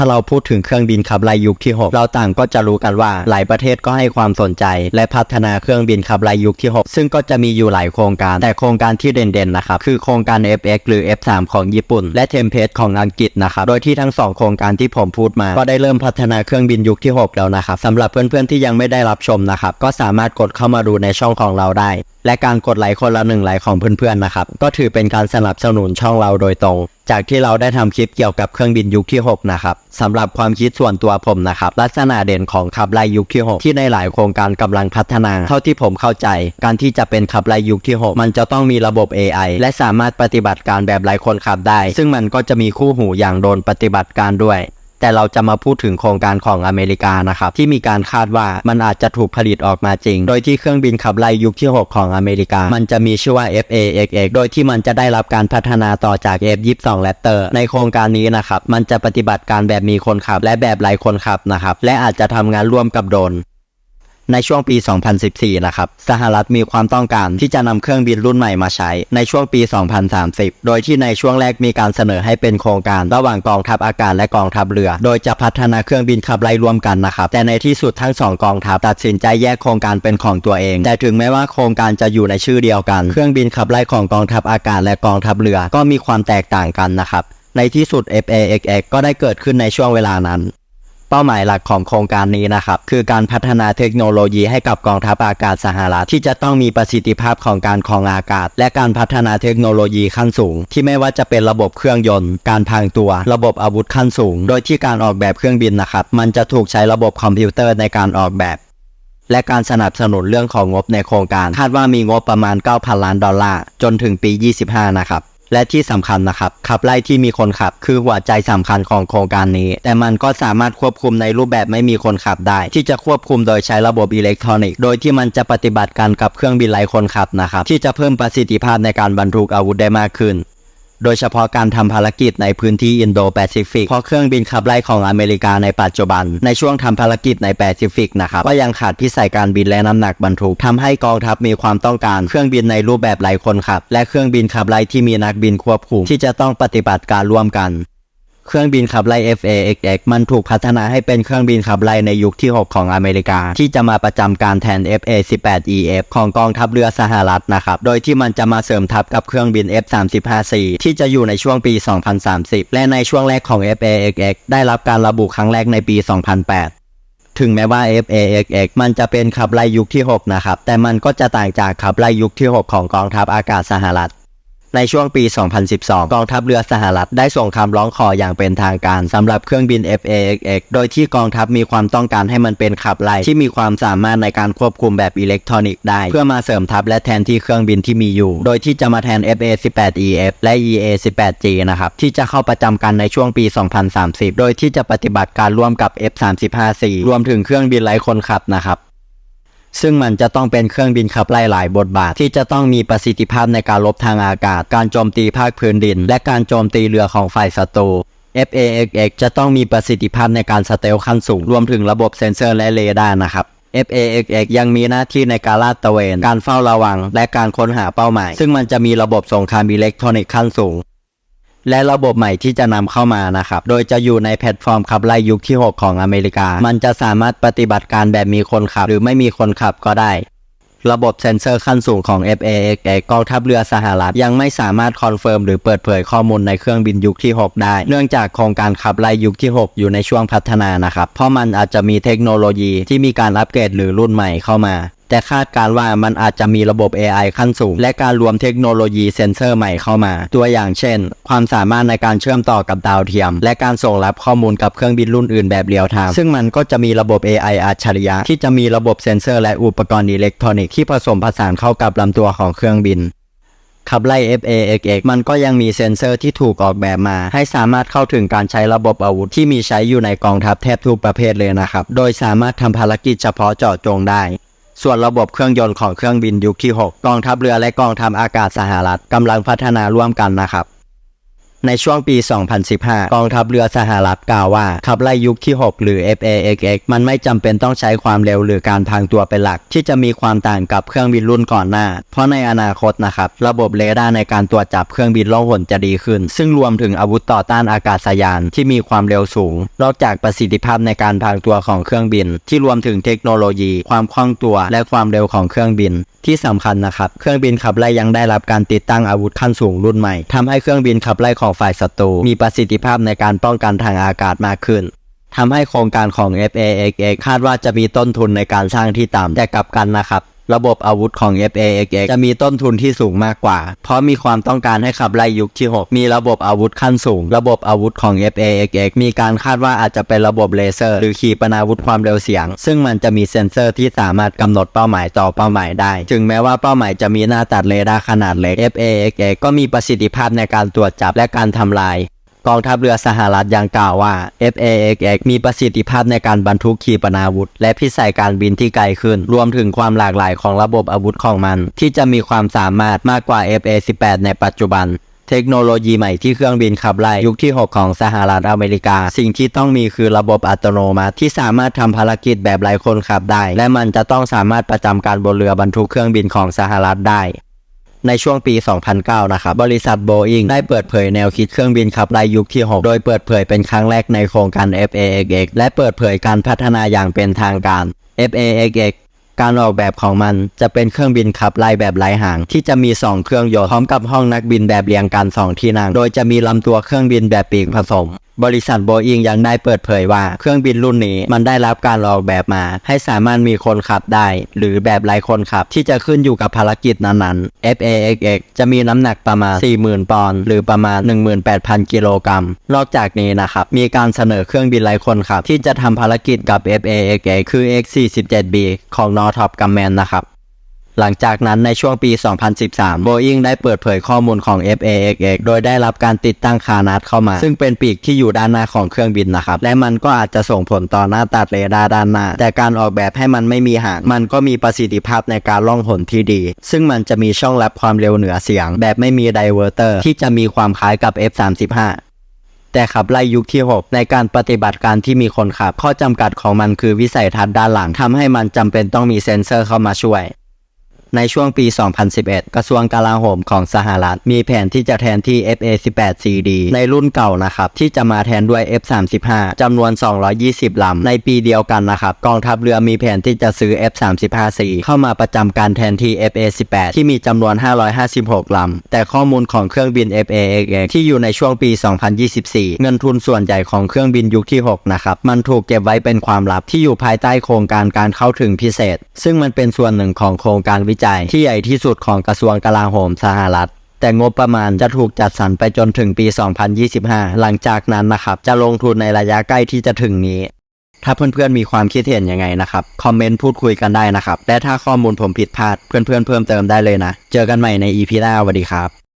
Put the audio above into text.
ถ้าเราพูดถึงเครื่องบินขับไล่ยุคที่ 6 เราต่างก็จะรู้กันว่าหลายประเทศก็ให้ความสนใจ และพัฒนาเครื่องบินขับไล่ยุคที่ 6 ซึ่งก็จะมีอยู่หลายโครงการ แต่โครงการที่เด่นๆนะครับคือโครงการ FX หรือ F3 ของญี่ปุ่น และ Tempest ของอังกฤษนะครับโดยที่ทั้งสองโครงการที่ผมพูดมาก็ได้เริ่มพัฒนาเครื่องบินยุคที่ 6 แล้วนะครับสำหรับเพื่อนๆที่ยังไม่ได้รับชมนะครับก็สามารถกดเข้ามาดูในช่องของเราได้ และการกดไลค์คนละหนึ่งไลค์ของเพื่อนๆนะครับก็ถือเป็นการสนับสนุนช่องเราโดยตรง จากที่เราได้ทำคลิปเกี่ยวกับเครื่องบินยุคที่ 6 นะครับสำหรับความคิดส่วนตัวผมนะครับ ลักษณะเด่นของขับไล่ยุคที่ 6 ที่ในหลายโครงการกำลังพัฒนา เท่าที่ผมเข้าใจ การที่จะเป็นขับไล่ยุคที่ 6 มันจะต้องมีระบบ AI และสามารถปฏิบัติการแบบหลายคนขับได้ ซึ่งมันก็จะมีคู่หูอย่างโดนปฏิบัติการด้วย แต่เราจะมาพูดถึงโครงการของอเมริกานะครับที่มีการคาดว่ามันอาจจะถูกผลิตออกมาจริง โดยที่เครื่องบินขับไล่ยุคที่ 6 ของอเมริกา มันจะมีชื่อว่า FAXX โดยที่มันจะได้รับการพัฒนาต่อจาก F22 Raptor ในโครงการนี้นะครับมันจะปฏิบัติการแบบมีคนขับ และแบบหลายคนขับนะครับและอาจจะทำงานร่วมกับโดน ในช่วงปี 2014 นะครับ สหรัฐมีความต้องการที่จะนำเครื่องบินรุ่นใหม่มาใช้ในช่วงปี 2030 โดยที่ในช่วงแรกมีการเสนอให้เป็นโครงการระหว่างกองทัพอากาศและกองทัพเรือ โดยจะพัฒนาเครื่องบินขับไล่รวมกันนะครับ แต่ในที่สุดทั้งสองกองทัพตัดสินใจแยกโครงการเป็นของตัวเอง แต่ถึงแม้ว่าโครงการจะอยู่ในชื่อเดียวกัน เครื่องบินขับไล่ของกองทัพอากาศและกองทัพเรือ ก็มีความแตกต่างกันนะครับในที่สุด FAXX ก็ได้เกิดขึ้นในช่วงเวลานั้น เป้าหมายหลักของโครงการนี้นะครับ คือการพัฒนาเทคโนโลยีให้กับกองทัพอากาศสหรัฐที่จะต้องมีประสิทธิภาพของการครองอากาศ และการพัฒนาเทคโนโลยีขั้นสูง ที่ไม่ว่าจะเป็นระบบเครื่องยนต์ การพางตัว ระบบอาวุธขั้นสูง โดยที่การออกแบบเครื่องบินนะครับ มันจะถูกใช้ระบบคอมพิวเตอร์ในการออกแบบและการสนับสนุนเรื่องของงบในโครงการ คาดว่ามีงบประมาณ 9,000 ล้านดอลลาร์ จนถึงปี 25 นะครับ และที่สำคัญนะครับขับไล่ที่มีคนขับ คือหัวใจสำคัญของโครงการนี้ แต่มันก็สามารถควบคุมในรูปแบบไม่มีคนขับได้ ที่จะควบคุมโดยใช้ระบบอิเล็กทรอนิกส์โดยที่มันจะปฏิบัติการกับเครื่องบินไร้คนขับนะครับที่จะเพิ่มประสิทธิภาพในการบรรทุกอาวุธได้มากขึ้น โดยเฉพาะการทำภารกิจในพื้นที่อินโดแปซิฟิกเพราะเครื่องบินขับไล่ของอเมริกาในปัจจุบัน ในช่วงทำภารกิจในแปซิฟิกนะครับก็ยังขาดพิสัยการบินและน้ำหนักบรรทุกทำให้กองทัพมีความต้องการเครื่องบินในรูปแบบหลายคนขับ และเครื่องบินขับไล่ที่มีนักบินควบคุมที่จะต้องปฏิบัติการร่วมกัน เครื่องบินขับไล่ FAXX มันถูกพัฒนาให้เป็นเครื่องบินขับไล่ในยุคที่ 6 ของอเมริกา ที่จะมาประจำการแทน FA-18EF ของกองทัพเรือสหรัฐนะครับ โดยที่มันจะมาเสริมทัพกับเครื่องบิน F-35C ที่จะอยู่ในช่วงปี 2030 และในช่วงแรกของ FAXX ได้รับการระบุครั้งแรกในปี 2008ถึงแม้ว่า FAXX มันจะเป็นขับไล่ยุคที่ 6 นะครับ แต่มันก็จะต่างจากขับไล่ยุคที่ 6 ของกองทัพอากาศสหรัฐ ในช่วงปี 2012 กองทัพเรือสหรัฐได้ส่งคำร้องขออย่างเป็นทางการสำหรับเครื่องบิน FAXX โดยที่กองทัพมีความต้องการให้มันเป็นขับไล่ที่มีความสามารถในการควบคุมแบบอิเล็กทรอนิกส์ได้ เพื่อมาเสริมทัพและแทนที่เครื่องบินที่มีอยู่ โดยที่จะมาแทน FA-18EF และ EA-18G นะครับ ที่จะเข้าประจำการในช่วงปี 2030 โดยที่จะปฏิบัติการร่วมกับ F-35C รวมถึงเครื่องบินไร้คนขับนะครับ ซึ่งมันจะต้องเป็นเครื่องบินขับไล่หลายบทบาท ที่จะต้องมีประสิทธิภาพในการลบทางอากาศ การโจมตีภาคพื้นดิน และการโจมตีเรือของฝ่ายศัตรู FAXX จะต้องมีประสิทธิภาพในการสเตลขั้นสูง รวมถึงระบบเซ็นเซอร์และเรดาร์นะครับ FAXX ยังมีหน้าที่ในการลาดตระเวน การเฝ้าระวัง และการค้นหาเป้าหมาย ซึ่งมันจะมีระบบสงครามอิเล็กทรอนิกส์ขั้นสูง และระบบใหม่ที่จะนำเข้ามานะครับ โดยจะอยู่ในแพลตฟอร์มขับไล่ยุคที่ 6 ของอเมริกา มันจะสามารถปฏิบัติการแบบมีคนขับ หรือไม่มีคนขับก็ได้ ระบบเซ็นเซอร์ขั้นสูงของ FAXX กองทัพเรือสหรัฐยังไม่สามารถคอนเฟิร์มหรือเปิดเผยข้อมูลในเครื่องบินยุคที่ 6 ได้ เนื่องจากโครงการขับไล่ยุคที่ 6 อยู่ในช่วงพัฒนานะครับ เพราะมันอาจจะมีเทคโนโลยีที่มีการอัปเกรดหรือรุ่นใหม่เข้ามา แต่คาดการว่ามันอาจจะมีระบบ AI ขั้นสูง และการรวมเทคโนโลยีเซ็นเซอร์ใหม่เข้ามา ตัวอย่างเช่น ความสามารถในการเชื่อมต่อกับดาวเทียม และการส่งรับข้อมูลกับเครื่องบินรุ่นอื่นแบบเรียลไทม์ซึ่งมันก็จะมีระบบ AI อัจฉริยะ ที่จะมีระบบเซ็นเซอร์และอุปกรณ์อิเล็กทรอนิกส์ที่ผสมผสานเข้ากับลำตัวของเครื่องบินขับไล่ FAXX มันก็ยังมีเซ็นเซอร์ที่ถูกออกแบบมา ให้สามารถเข้าถึงการใช้ระบบอาวุธที่มีใช้อยู่ในกองทัพแทบทุกประเภทเลยนะครับ โดยสามารถทำภารกิจเฉพาะเจาะจงได้ ส่วนระบบเครื่องยนต์ของเครื่องบินยุคที่ 6 กองทัพเรือและกองทัพอากาศสหรัฐกำลังพัฒนาร่วมกันนะครับ ในช่วงปี 2015 กองทัพเรือสหรัฐกล่าวว่าขับไล่ยุคที่ 6 หรือ FAXX มันไม่จำเป็นต้องใช้ความเร็วหรือการพรางตัวเป็นหลัก ที่จะมีความต่างกับเครื่องบินรุ่นก่อนหน้า เพราะในอนาคตนะครับระบบเรดาร์ในการตรวจจับเครื่องบินล่องหนจะดีขึ้น ซึ่งรวมถึงอาวุธต่อต้านอากาศยานที่มีความเร็วสูง นอกจากประสิทธิภาพในการพรางตัวของเครื่องบิน ที่รวมถึงเทคโนโลยี ความคล่องตัวและความเร็วของเครื่องบินที่สำคัญนะครับเครื่องบินขับไล่ยังได้รับการติดตั้งอาวุธขั้นสูงรุ่นใหม่ทำให้เครื่องบินขับไล่ของฝ่ายศัตรูมีประสิทธิภาพในการป้องกันทางอากาศมากขึ้นทำให้โครงการของ FAXX คาดว่าจะมีต้นทุนในการสร้างที่ต่ำแต่กลับกันนะครับ ระบบอาวุธของ FAXX จะมีต้นทุนที่สูงมากกว่า เพราะมีความต้องการให้ขับไล่ยุคที่ 6 มีระบบอาวุธขั้นสูง ระบบอาวุธของ FAXX มีการคาดว่าอาจจะเป็นระบบเลเซอร์ หรือขีปนาวุธความเร็วเสียง ซึ่งมันจะมีเซ็นเซอร์ที่สามารถกำหนดเป้าหมายต่อเป้าหมายได้ ถึงแม้ว่าเป้าหมายจะมีหน้าตัดเรดาร์ขนาดเล็ก FAXX ก็มีประสิทธิภาพในการตรวจจับและการทำลาย กองทัพเรือสหรัฐยังกล่าวว่า FAXX มีประสิทธิภาพในการบรรทุกขีปนาวุธ และพิสัยการบินที่ไกลขึ้น รวมถึงความหลากหลายของระบบอาวุธของมัน ที่จะมีความสามารถมากกว่า FA18 ในปัจจุบันเทคโนโลยีใหม่ที่เครื่องบินขับไล่ยุคที่ 6 ของสหรัฐอเมริกา สิ่งที่ต้องมีคือระบบอัตโนมัติ ที่สามารถทำภารกิจแบบไร้คนขับได้ และมันจะต้องสามารถประจำการบนเรือบรรทุกเครื่องบินของสหรัฐได้ ในช่วงปี 2009 นะครับ บริษัทโบอิงได้เปิดเผยแนวคิดเครื่องบินขับไล่ยุคที่ 6 โดยเปิดเผยเป็นครั้งแรกในโครงการ FAXX และเปิดเผยการพัฒนาอย่างเป็นทางการ FAXX การออกแบบของมันจะเป็นเครื่องบินขับไล่แบบไร้หาง ที่จะมี 2 เครื่องยนต์พร้อมกับห้องนักบินแบบเรียงกัน 2 ที่นั่ง โดยจะมีลำตัวเครื่องบินแบบปีกผสม บริษัทโบอิงยังได้เปิดเผยว่า เครื่องบินรุ่นนี้มันได้รับการออกแบบมา ให้สามารถมีคนขับได้ หรือแบบไร้คนขับ ที่จะขึ้นอยู่กับภารกิจนั้นๆ FAXX จะมีน้ำหนักประมาณ 40,000 ปอนด์หรือประมาณ 18,000 กิโลกรัม นอกจากนี้นะครับ มีการเสนอเครื่องบินไร้คนขับ ที่จะทำภารกิจกับ FAXX คือ X47B ของ Northrop Grumman นะครับ หลังจากนั้นในช่วงปี 2013 Boeing ได้เปิดเผยข้อมูลของ FAXX โดยได้รับการติดตั้งคานัดเข้ามา ซึ่งเป็นปีกที่อยู่ด้านหน้าของเครื่องบินนะครับ และมันก็อาจจะส่งผลต่อหน้าตัดเรดาร์ด้านหน้า แต่การออกแบบให้มันไม่มีหาง มันก็มีประสิทธิภาพในการล่องหนที่ดี ซึ่งมันจะมีช่องรับความเร็วเหนือเสียง แบบไม่มีไดเวอร์เตอร์ที่จะมีความคล้ายกับ F35 แต่ขับไล่ยุคที่ 6 ในการปฏิบัติการที่มีคนขับ ข้อจำกัดของมันคือวิสัยทัศน์ด้านหลังทำให้มันจำเป็นต้องมีเซ็นเซอร์เข้ามาช่วย ในช่วงปี 2011 กระทรวงกลาโหมของสหรัฐ มีแผนที่จะแทนที่ FA-18CD ในรุ่นเก่านะครับ ที่จะมาแทนด้วย F-35 จำนวน 220 ลำ ในปีเดียวกันนะครับ กองทัพเรือมีแผนที่จะซื้อ F-35C เข้ามาประจำการแทนที่ FA-18 ที่มีจำนวน 556 ลำ แต่ข้อมูลของเครื่องบิน FAXX ที่อยู่ในช่วงปี 2024 เงินทุนส่วนใหญ่ของเครื่องบินยุคที่ 6 นะครับ มันถูกเก็บไว้เป็นความลับที่อยู่ภายใต้โครงการการเข้าถึงพิเศษ ซึ่งมันเป็นส่วนหนึ่งของโครงการวิจัยที่ใหญ่ที่สุดของกระทรวงกลาโหมสหรัฐแต่งบประมาณจะถูกจัดสรรไปจนถึงปี 2025 หลังจากนั้นนะครับ จะลงทุนในระยะใกล้ที่จะถึงนี้ ถ้าเพื่อนๆมีความคิดเห็นยังไงนะครับ คอมเมนต์พูดคุยกันได้นะครับ และถ้าข้อมูลผมผิดพลาด เพื่อนๆเพิ่มเติมได้เลยนะ เจอกันใหม่ใน EP หน้าสวัสดีครับ